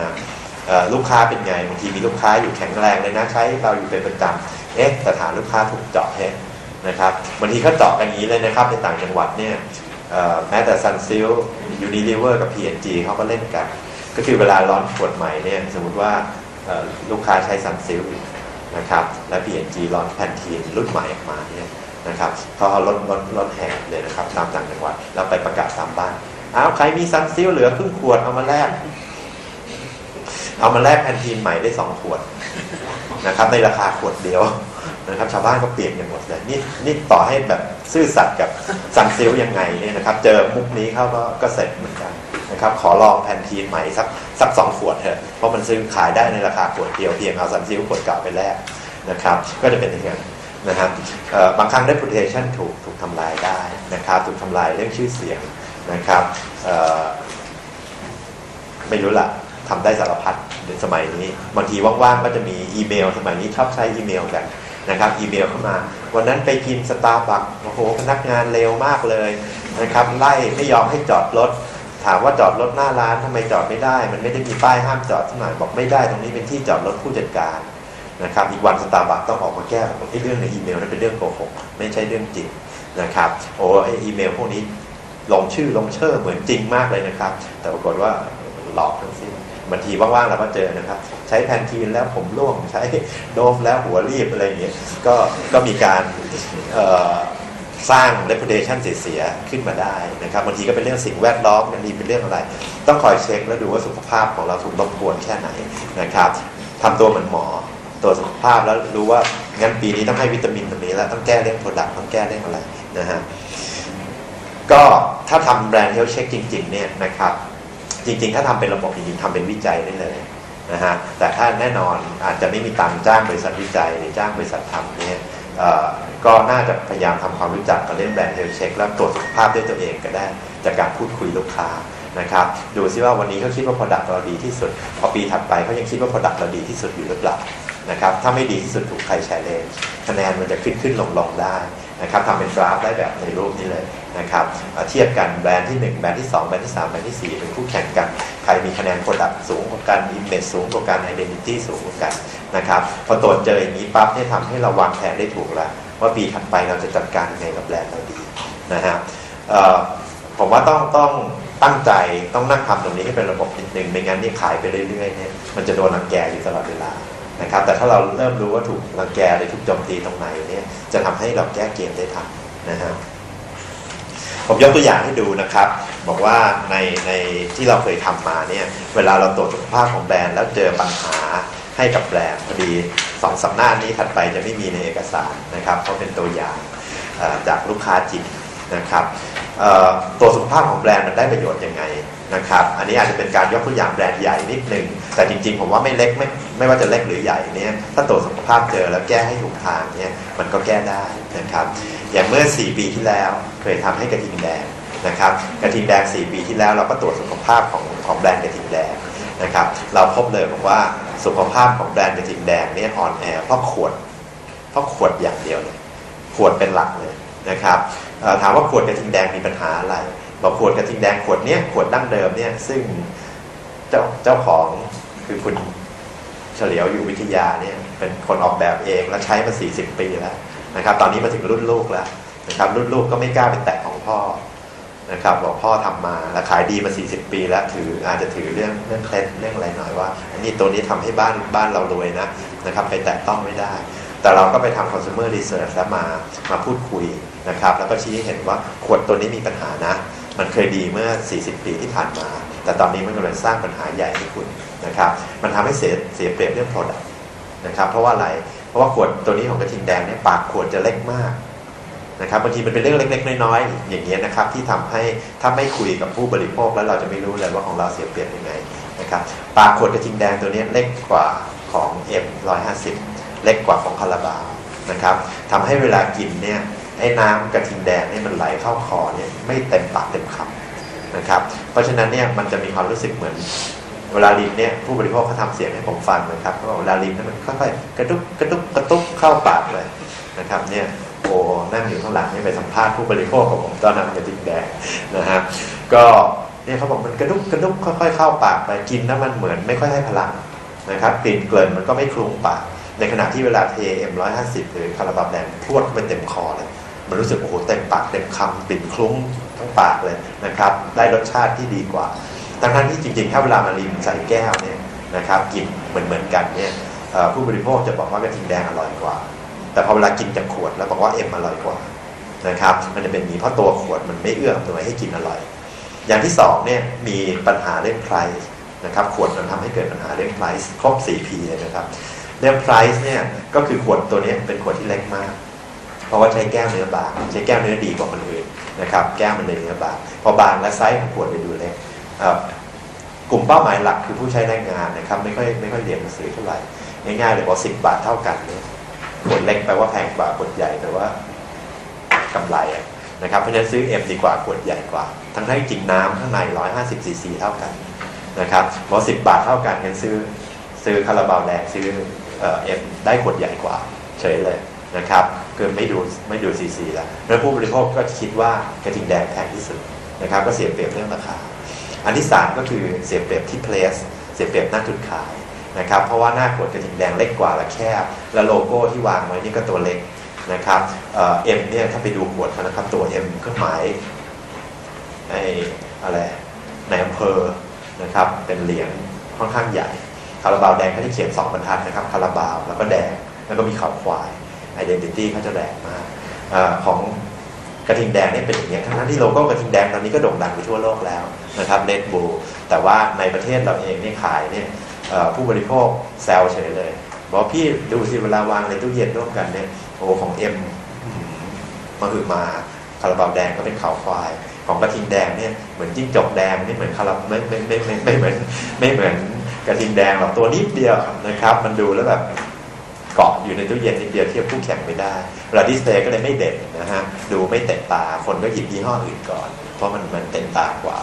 ฮะเอ่อลูกค้าเป็นไงบางทีมีลูกค้าอยู่แข็งแรงเลยนะใช้เราอยู่เป็นประจำเอ๊ะแต่ฐานลูกค้าถูกเจาะเฮ้นะครับบางทีเขาเจาะอย่างนี้เลยนะครับในต่างจังหวัดเนี่ยแม้แต่ซันซิลยูนิลิเวอร์กับ P&G เขาก็เล่นกัน ก็คือเวลาร้อนขวดใหม่เนี่ยสมมุติว่าลูกค้าใช้ซันซิลนะครับและ P&G ร้อนแพนทีนรุ่นใหม่ออกมาเนี่ยนะครับเขาเอารถรถรถแห่เลยนะครับตามต่างจังหวัดแล้วไปประกาศตามบ้านอ้าวใครมีซันซิลเหลือครึ่งขวดเอามาแลก เอามาแลกแพนทีนใหม่ได้สองขวดนะครับในราคาขวดเดียวนะครับชาวบ้านก็เปลี่ยนกันหมดเลยนี่นี่ต่อให้แบบซื่อสัตย์กับซันซิลยังไงเนี่ยนะครับ เจอมุกนี้เข้าก็ก็เสร็จเหมือนกันนะครับ ขอลองแพนทีนใหม่สักสักสองขวดเถอะเพราะมันซื้อขายได้ในราคาขวดเดียวเพียงเอาสันซิลขวดเก่าไปแลกนะครับ ก็จะเป็นอย่างนั้นนะครับบางครั้ง reputation ถูกถูกทำลายได้นะครับ ถูกทำลายเรื่องชื่อเสียงนะครับไม่รู้ละทำได้สารพัด ในสมัยนี้บางทีว่างๆก็จะมีอีเมล สมัยนี้ชอบใช้อีเมลกันนะครับอีเมลเข้ามา วันนั้นไปกินสตาร์บัคโอ้โหพนักงานเร็วมากเลยนะครับไล่ไม่ยอมให้จอดรถ ถามว่าจอดรถหน้าร้านทำไมจอดไม่ได้ มันไม่ได้มีป้ายห้ามจอดที่ไหนบอกไม่ได้ตรงนี้เป็นที่จอดรถผู้จัดการนะครับอีกวันสตาร์บัคต้องออกมาแก้บอกไอ้เรื่องในอีเมลนั้นเป็นเรื่องโกหกไม่ใช่เรื่องจริงนะครับโอ้ไออีเมลพวกนี้ลงชื่อลงเชื่อเหมือนจริงมากเลยนะครับ แต่ปรากฏว่าหลอกทั้ง บางทีว่างๆเราก็เจอนะครับ ใช้แพนทีนแล้วผมร่วงใช้โดมแล้วหัวรีบอะไรอย่างเงี้ยก็ก็มีการสร้าง reputation เสียๆขึ้นมาได้นะครับบางทีก็เป็นเรื่องสิ่งแวดล้อมบางทีเป็นเรื่องอะไร ต้องคอยเช็คแล้วดูว่าสุขภาพของเราถูกรบกวนแค่ไหนนะครับทำตัวเหมือนหมอตัวจสุขภาพแล้วรู้ว่างั้นปีนี้ต้องให้วิตามินตรงนี้แล้วต้องแก้เรื่องโปรดักต์ต้องแก้เรื่องอะไรนะฮะก็ถ้าทำแบรนด์เฮลท์เช็คจริงๆเนี่ยนะครับ จริง ๆ ถ้าทำเป็นระบบจริงๆทำเป็นวิจัยได้เลยนะฮะแต่ถ้าแน่นอนอาจจะไม่มีตังจ้างบริษัทวิจัยหรือจ้างบริษัททำเนี่ยก็น่าจะพยายามทำความรู้จักกับเรื่องแบรนด์เฮลเช็คแล้วตรวจสุขภาพด้วยตัวเองก็ได้ จากการพูดคุยลูกค้านะครับดูซิว่าวันนี้เขาคิดว่า Product เราดีที่สุด พอปีถัดไปเขายังคิดว่า Product เราดีที่สุดอยู่หรือเปล่านะครับถ้าไม่ดีที่สุดถูกใครแชร์เลนคะแนนมันจะขึ้นขึ้นลงลงได้ นะครับทำเป็นกราฟได้แบบในรูปนี้เลยนะครับเทียบกันแบรนด์ที่ 1 แบรนด์ที่ 2 แบรนด์ที่ 3 แบรนด์ที่ 4 เป็นคู่แข่งกัน ใครมีคะแนน Product สูงกว่ากัน Image สูงกว่ากัน Identity สูงกว่ากันนะครับพอตรวจเจออย่างนี้ปั๊บเนี่ยทำให้เราวางแผนได้ถูกแล้ว ว่าปีถัดไปเราจะจัดการยังไงกับแบรนด์เราดีนะฮะผมว่าต้องต้องตั้งใจต้องนั่งทำตรงนี้ให้เป็นระบบนิดนึงไม่งั้นนี่ขายไปเรื่อยๆเนี่ยมันจะโดนรังแกอยู่ตลอดเวลา นะครับ แต่ถ้าเราเริ่มรู้ว่าถูกรังแกหรือถูกโจมตีตรงไหนเนี่ยจะทำให้เราแก้เกมได้ทันนะฮะผมยกตัวอย่างให้ดูนะครับ บอกว่าในในที่เราเคยทำมาเนี่ยเวลาเราตรวจสุขภาพของแบรนด์แล้วเจอปัญหาให้กับแบรนด์พอดีสองสำนานี้ถัดไปจะไม่มีในเอกสารนะครับเพราะเป็นตัวอย่างจากลูกค้าจริงนะครับตัวสุขภาพของแบรนด์มันได้ประโยชน์ยังไง นะครับ อันนี้อาจจะเป็นการยกตัวอย่างแบรนด์ใหญ่นิดหนึ่ง แต่จริงๆ ผมว่าไม่เล็กไม่ไม่ว่าจะเล็กหรือใหญ่เนี่ยถ้าตรวจสุขภาพเจอแล้วแก้ให้ถูกทางเนี่ยมันก็แก้ได้นะครับ อย่างเมื่อ 4 ปีที่แล้วเคยทำให้กระทิงแดงนะครับ กระทิงแดง 4 ปีที่แล้วเราก็ตรวจสุขภาพของของแบรนด์กระทิงแดงนะครับ เราพบเลยบอกว่าสุขภาพของแบรนด์กระทิงแดงเนี่ยอ่อนแอเพราะขวด เพราะขวดอย่างเดียวเลย ขวดเป็นหลักเลยนะครับถามว่าขวดกระทิงแดงมีปัญหาอะไร บอกขวดกระทิงแดงขวดเนี้ยขวดดั้งเดิมเนี่ยซึ่งเจ้าเจ้าของคือคุณเฉลียวอยู่วิทยาเนี่ยเป็นคนออกแบบเองและใช้มา 40 ปีแล้วนะครับ ตอนนี้มาถึงรุ่นลูกแล้วนะครับ รุ่นลูกก็ไม่กล้าไปแตะของพ่อนะครับบอกพ่อทำมาแล้วขายดีมา 40 ปีแล้วถืออาจจะถือเรื่องเรื่องเคล็ดเรื่องอะไรหน่อยว่าอันนี้ตัวนี้ทำให้บ้านบ้านเรารวยนะนะครับ ไปแตะต้องไม่ได้ แต่เราก็ไปทำ consumer research แล้วมามาพูดคุยนะครับ แล้วก็ชี้ให้เห็นว่าขวดตัวนี้มีปัญหานะ มันเคยดีเมื่อ 40 ปีที่ผ่านมา แต่ตอนนี้มันกำลังสร้างปัญหาใหญ่ให้คุณนะครับมันทำให้เสียเสียเปรียบเรื่อง product นะครับเพราะว่าอะไรเพราะว่าขวดตัวนี้ของกระทิงแดงเนี่ยปากขวดจะเล็กมากนะครับบางทีมันเป็นเรื่องเล็กๆน้อยๆอย่างเงี้ยนะครับที่ทำให้ถ้าไม่คุยกับผู้บริโภคแล้วเราจะไม่รู้เลยว่าของเราเสียเปรียบยังไงนะครับปากขวดกระทิงแดงตัวนี้เล็กกว่าของ M150 เล็กกว่าของคาราบาวนะครับทำให้เวลากินเนี่ย ไอ้น้ำกระทิงแดงเนี่ยมันไหลเข้าคอเนี่ยไม่เต็มปากเต็มคำนะครับ เพราะฉะนั้นเนี่ยมันจะมีความรู้สึกเหมือนเวลาลิ้นเนี่ยผู้บริโภคเขาทำเสียงให้ผมฟังนะครับเขาบอกเวลาลิ้นเนี่ยมันค่อยๆกระดุกกระดุกกระตุกเข้าปากเลยนะครับเนี่ยโอ้นั่งอยู่ข้างหลังนี่ไปสัมภาษณ์ผู้บริโภคของผมตอนนั้นกระทิงแดงนะฮะก็เนี่ยเขาบอกมันกระดุกกระดุกค่อยๆเข้าปากไปกินแล้วมันเหมือนไม่ค่อยให้พลังนะครับกลิ่นเกลิ่นมันก็ไม่คลุ้งปากในขณะที่เวลาเทเอ็มร้อยห้าสิบหรือคาราบาแดงพรวดไปเต็มคอเลย มันรู้สึกโอ้โหเต็มปากเต็มคำกลิ่นคลุ้งทั้งปากเลยนะครับ ได้รสชาติที่ดีกว่าทั้งทั้งที่จริงๆ ถ้าเวลามาริมใส่แก้วเนี่ยนะครับกินเหมือนเหมือนๆกันเนี่ยผู้บริโภคจะบอกว่ากระทิงแดงอร่อยกว่า แต่พอเวลากินจากขวดแล้วบอกว่าเอ็มอร่อยกว่านะครับ มันจะเป็นนี้เพราะตัวขวดมันไม่เอื้ออำนวให้กินอร่อย อย่างที่สองเนี่ยมีปัญหาเรื่อง price นะครับขวดมันทำให้เกิดปัญหาเรื่อง price ครบ 4P เลยนะครับเรื่อง price เนี่ยก็คือขวดตัวนี้เป็นขวดที่เล็กมาก เพราะว่าใช้แก้วเนื้อบาง ใช้แก้วเนื้อดีกว่าคนอื่นนะครับ แก้วมันเลยเนื้อบาง พอบางและไซส์ของขวดเลยดูเล็กกลุ่มเป้าหมายหลักคือผู้ใช้แรงงานนะครับไม่ค่อยไม่ค่อยเรียนหนังสือเท่าไหร่ง่ายๆเลยพอสิบบาทเท่ากันเนี่ยขวดเล็กแปลว่าแพงกว่าขวดใหญ่แปลว่ากำไรนะครับเพราะฉะนั้นซื้อ M ดีกว่าขวดใหญ่กว่า ทั้งที่จริงน้ำข้างใน150ซีซีเท่ากันนะครับพอสิบบาทเท่ากันงั้นซื้อซื้อคาราบาวแดงซื้อเอ็มได้ขวดใหญ่กว่า เฉยเลย นะครับคือไม่ดูไม่ดูซีซีแล้วแล้วผู้บริโภคก็คิดว่ากระทิงแดงแพงที่สุดนะครับก็เสียเปรียบเรื่องราคา อันที่สามก็คือเสียเปรียบที่ place เสียเปรียบหน้าจุดขายนะครับเพราะว่าหน้าขวดกระทิงแดงเล็กกว่าและแคบและโลโก้ที่วางไว้นี่ก็ตัวเล็กนะครับเอ็มเนี่ยถ้าไปดูขวดนะครับตัว M เครื่องหมายไอ้อะไรในอำเภอนะครับเป็นเหรียญค่อนข้างใหญ่คาราบาวแดงเขาที่เขียนสองบรรทัดนะครับคาราบาวแล้วก็แดงแล้วก็มีเขาควาย identity เขาจะแรงมากอของกระทิงแดงนี่เป็นอย่างนี้ทั้งๆที่โลโก้กระทิงแดงตอนนี้ก็โด่งดังไปทั่วโลกแล้วนะครับเลดบูแต่ว่าในประเทศเราเองเนี่ยขายเนี่ยผู้บริโภคแซวเฉยเลยบอกพี่ดูสิเวลาวางในตู้เย็นร่วมกันเนี่ยโอ้ของเอ็มมาคือมาคาราบาวแดงก็เป็นขาวควาย ของกระทิงแดงเนี่ยเหมือนจิ้งจกแดงไม่เหมือนคาราไม่ไม่ไม่ไม่ไม่เหมือนไม่เหมือนกระทิงแดงหรอกตัวนิดเดียวนะครับ มันดูแล้วแบบ เกาะอยู่ในตู้เย็นนิดเดียวเทียบคู่แข่งไม่ได้เวลาดิสเพลย์ก็เลยไม่เด่นนะฮะดูไม่เตะตาคนก็หยิบยี่ห้ออื่นก่อน เพราะมันมันเตะตากว่า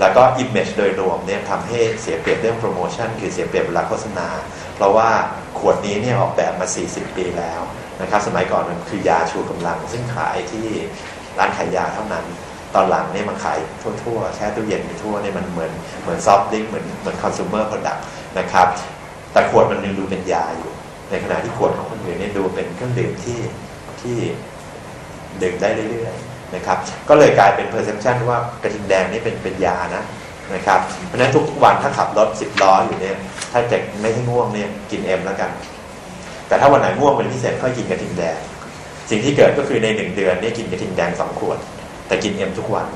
แล้วก็ Image โดยรวมเนี่ยทำให้เสียเปรียบเรื่องโปรโมชั่นคือเสียเปรียบเวลาโฆษณา เพราะว่าขวดนี้เนี่ยออกแบบมา 40 ปีแล้วนะครับสมัยก่อนมันคือยาชูกำลัง ซึ่งขายที่ร้านขายยาเท่านั้นตอนหลังเนี่ยมันขายทั่วๆแช่ตู้เย็นทั่วเนี่ยมันเหมือนเหมือนซอฟต์ดริงเหมือนเหมือนคอน sumer product นะครับแต่ขวดมันยังดูเป็นยาอยู่ ในขณะที่ขวดของคนอื่นเนี่ยดูเป็นเครื่องดื่มที่ที่ดื่มได้เรื่อยๆนะครับ ก็เลยกลายเป็น perception ว่ากระทิงแดงนี่เป็นเป็นยานะนะครับ เพราะฉะนั้นทุกวันถ้าขับรถสิบล้ออยู่เนี่ย ถ้าจะไม่ให้ง่วงเนี่ยกินเอ็มแล้วกัน แต่ถ้าวันไหนง่วงเป็นพิเศษค่อยกินกระทิงแดง สิ่งที่เกิดก็คือในหนึ่งเดือนนี่กินกระทิงแดงสองขวด แต่กินเอ็มทุกวัน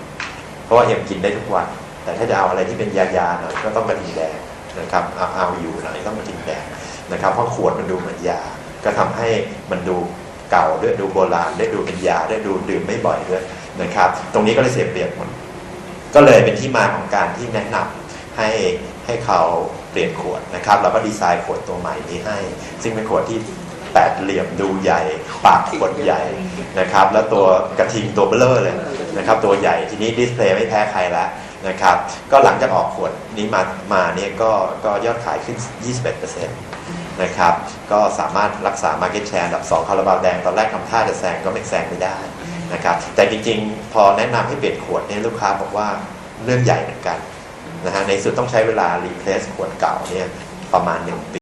เพราะว่าเอ็มกินได้ทุกวัน แต่ถ้าจะเอาอะไรที่เป็นยาๆหน่อยก็ต้องกระทิงแดงนะครับเอาเอาอยู่หน่อยต้องกระทิงแดง นะครับเพราะขวดมันดูเหมือนยา ก็ทำให้มันดูเก่าด้วยดูโบราณได้ดูเป็นยาได้ดูดื่มไม่บ่อยด้วยนะครับ ตรงนี้ก็เลยเสียเปรียบหมดก็เลยเป็นที่มาของการที่แนะนำให้ให้เขาเปลี่ยนขวดนะครับแล้วก็ดีไซน์ขวดตัวใหม่นี้ให้ ซึ่งเป็นขวดที่แปดเหลี่ยมดูใหญ่ ปากขวดใหญ่นะครับ แล้วตัวกระทิงตัวเบลเลอร์เลยนะครับ ตัวใหญ่ทีนี้ดิสเพลย์ไม่แพ้ใครแล้วนะครับ ก็หลังจากออกขวดนี้มามาเนี่ยก็ก็ยอดขายขึ้น 21%น นะครับ ก็สามารถรักษา Market Share อันดับ 2 คาราบาวแดง ตอนแรกทำท่าจะแซงก็ไม่แซงไม่ได้นะครับ แต่จริงๆ พอแนะนำให้เปลี่ยนขวดเนี่ยลูกค้าบอกว่าเรื่องใหญ่เหมือนกันนะฮะในสุดต้องใช้เวลา replace ขวดเก่าเนี่ยประมาณ 1 ปี